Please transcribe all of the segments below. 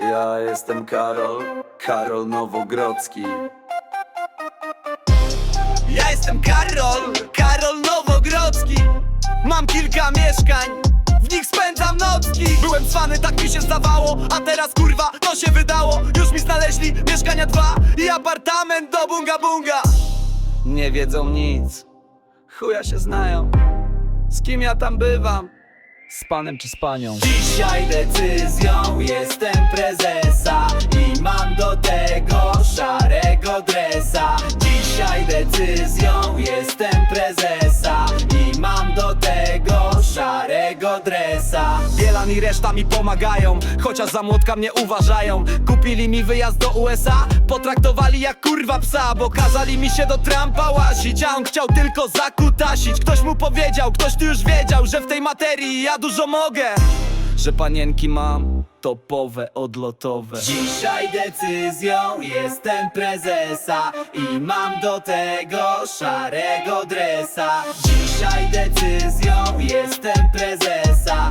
Ja jestem Karol, Karol Nowogrodzki. Ja jestem Karol, Karol Nowogrodzki. Mam kilka mieszkań, w nich spędzam nocki. Byłem cwany, tak mi się zdawało, a teraz kurwa to się wydało. Już mi znaleźli mieszkania dwa i apartament do bunga bunga. Nie wiedzą nic, chuja się znają. Z kim ja tam bywam? Z panem czy z panią? Dzisiaj decyzją jestem prezesa I mam do tego i reszta mi pomagają Chociaż za młotka mnie uważają. Kupili mi wyjazd do USA Potraktowali jak kurwa psa Bo kazali mi się do Trumpa łasić A on chciał tylko zakutasić. Ktoś mu powiedział, ktoś tu już wiedział Że w tej materii ja dużo mogę. Że panienki mam topowe, odlotowe. Dzisiaj decyzją jestem prezesa I mam do tego szarego dresa. Dzisiaj decyzją jestem prezesa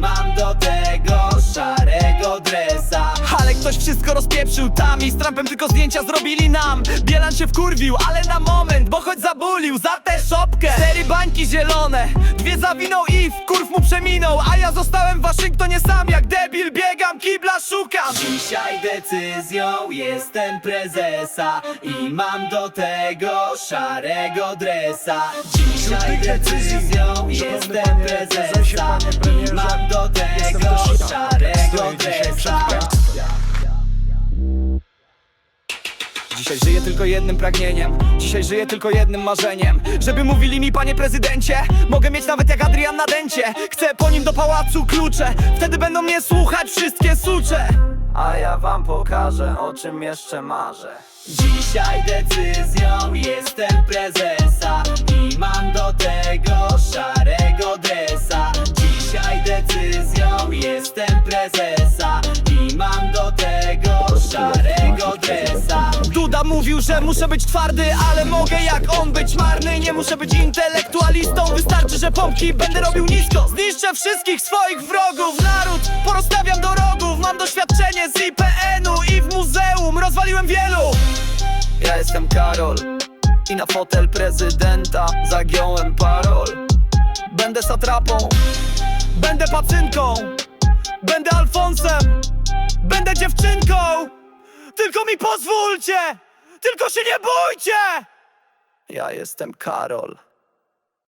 mam do tego szarego dresa. Ale ktoś wszystko rozpieprzył tam I z Trumpem tylko zdjęcia zrobili nam. Bielan się wkurwił, ale na moment Bo choć zabulił za tę szopkę. Cztery bańki zielone Dwie zawinął i w kurw mu przeminął A ja zostałem w Waszyngtonie sam Jak Dzisiaj decyzją jestem prezesa I mam do tego szarego dresa. Dzisiaj decyzją jestem prezesa I mam do tego szarego żyję tylko jednym pragnieniem. Dzisiaj żyję tylko jednym marzeniem. Żeby mówili mi panie prezydencie Mogę mieć nawet jak Adrian na dencie. Chcę po nim do pałacu klucze Wtedy będą mnie słuchać wszystkie sucze. A ja wam pokażę o czym jeszcze marzę. Dzisiaj decyzją jestem prezesa I mam do tego szarego dresa. Dzisiaj decyzją jestem prezesa mówił, że muszę być twardy, ale mogę jak on być marny. Nie muszę być intelektualistą, wystarczy, że pompki będę robił nisko. Zniszczę wszystkich swoich wrogów, naród porozstawiam do rogów. Mam doświadczenie z IPN-u i w muzeum rozwaliłem wielu. Ja jestem Karol i na fotel prezydenta zagiąłem parol. Będę satrapą, będę pacynką, będę Alfonsem, będę dziewczynką. Tylko mi pozwólcie, tylko się nie bójcie! Ja jestem Karol